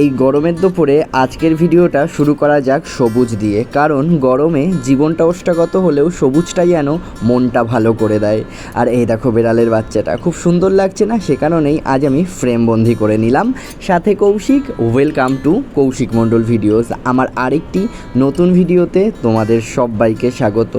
এই গরমের দুপুরে আজকের ভিডিওটা শুরু করা যাক সবুজ দিয়ে। কারণ গরমে জীবনটা ওষ্ঠাগত হলেও সবুজটাই যেন মনটা ভালো করে দেয়। আর এই দেখো বেড়ালের বাচ্চাটা, খুব সুন্দর লাগছে না? সে কারণেই আজ আমি ফ্রেম বন্দি করে নিলাম। সাথে Kaushik welcome to Kaushik Mondal videos আমার আরেকটি নতুন ভিডিওতে তোমাদের সবাইকে স্বাগত।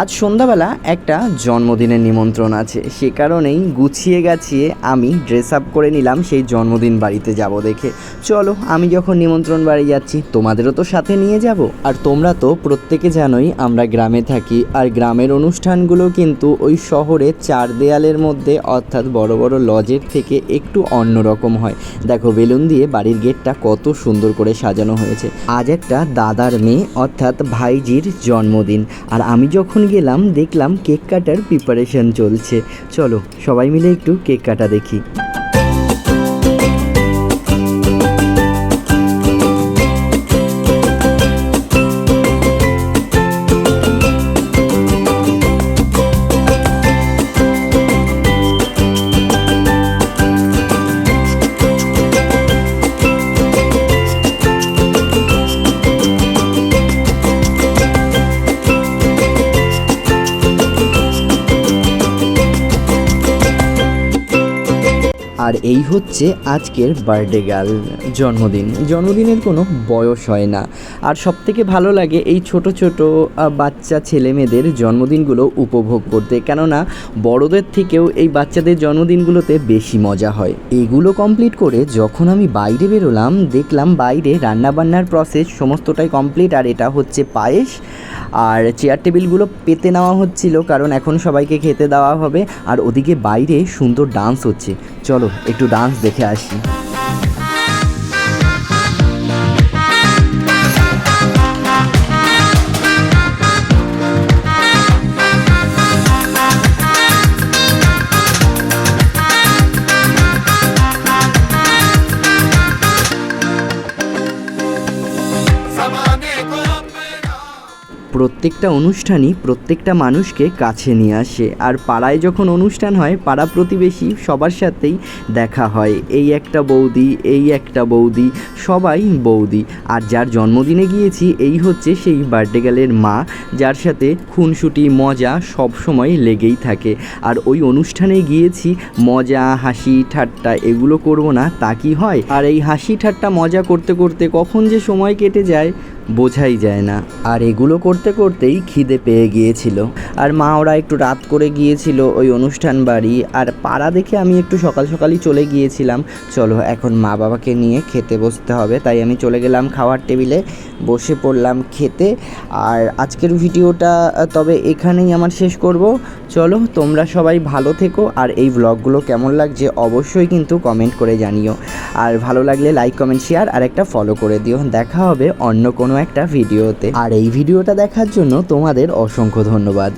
আজ সন্ধ্যাবেলা একটা জন্মদিনের নিমন্ত্রণ আছে, সে কারণেই গুছিয়ে গাছিয়ে আমি ড্রেস আপ করে নিলাম, সেই জন্মদিন বাড়িতে যাব দেখে। চলো আমি যখন নিমন্ত্রণ বাড়ি যাচ্ছি, তোমাদেরও তো সাথে নিয়ে যাব। আর তোমরা তো প্রত্যেকে জানোই, আমরা গ্রামে থাকি, আর গ্রামের অনুষ্ঠানগুলো কিন্তু ওই শহরে চার দেয়ালের মধ্যে, অর্থাৎ বড় বড় লজের থেকে একটু অন্যরকম হয়। দেখো, বেলুন দিয়ে বাড়ির গেটটা কত সুন্দর করে সাজানো হয়েছে। আজ একটা দাদার মেয়ে, অর্থাৎ ভাইজির জন্মদিন। আর আমি যখন গেলাম, দেখলাম কেক কাটার প্রিপারেশন চলছে। চলো, সবাই মিলে একটু কেক কাটা দেখি। আর এই হচ্ছে আজকের বার্থডে গার্ল জন্মদিন। জন্মদিনের কোনো বয়স হয় না। আর সব থেকে ভালো লাগে এই ছোট ছোট বাচ্চা ছেলে মেয়েদের জন্মদিনগুলো উপভোগ করতে। কেননা বড়দের থেকেও এই বাচ্চাদের জন্মদিনগুলোতে বেশি মজা হয়। এগুলো কমপ্লিট করে যখন আমি বাইরে বেরোলাম, দেখলাম বাইরে রান্নাবান্নার প্রসেস সমস্তটাই কমপ্লিট আর এটা হচ্ছে পায়েস। আর চেয়ার টেবিলগুলো পেতে নেওয়া হচ্ছিল কারণ এখন সবাইকে খেতে দেওয়া হবে। আর ওদিকে বাইরে সুন্দর ডান্স হচ্ছে। চলো একটু ডান্স দেখে আসি। প্রত্যেকটা অনুষ্ঠানই প্রত্যেকটা মানুষকে কাছে নিয়ে আসে। আর পাড়ায় যখন অনুষ্ঠান হয়, পাড়া প্রতিবেশী সবার সাথেই দেখা হয়। এই একটা বৌদি, এই একটা বৌদি, সবাই বৌদি। আর যার জন্মদিনে গিয়েছি, এই হচ্ছে সেই বার্থডে গার্লের মা, যার সাথে খুনসুটি, মজা সব সময় লেগেই থাকে। আর ওই অনুষ্ঠানে গিয়েছি, মজা, হাসি, ঠাট্টা এগুলো করব না, তা কি হয়? আর এই হাসি, ঠাট্টা, মজা করতে করতে কখন যে সময় কেটে যায় বোঝাই যায় না। আর এগুলো করতে করতেই খিদে পেয়ে গিয়েছিল। আর মা ওরা একটু রাত করে গিয়েছিল ওই অনুষ্ঠান বাড়ি। আর পাড়া দেখে আমি একটু সকাল সকালই চলে গিয়েছিলাম। চলো, এখন মা বাবাকে নিয়ে খেতে বসতে হবে। তাই আমি চলে গেলাম খাওয়ার টেবিলে। বসে পড়লাম খেতে। আর আজকের ভিডিওটা তবে এখানেই আমার শেষ করব। চলো, তোমরা সবাই ভালো থেকো। আর এই ব্লগগুলো কেমন লাগছে অবশ্যই কিন্তু কমেন্ট করে জানিও। আর ভালো লাগলে লাইক কমেন্ট শেয়ার আর একটা ফলো করে দিও। দেখা হবে অন্য কোনো একটা ভিডিওতে। আর এই ভিডিওটা দেখার জন্য তোমাদের অসংখ্য ধন্যবাদ।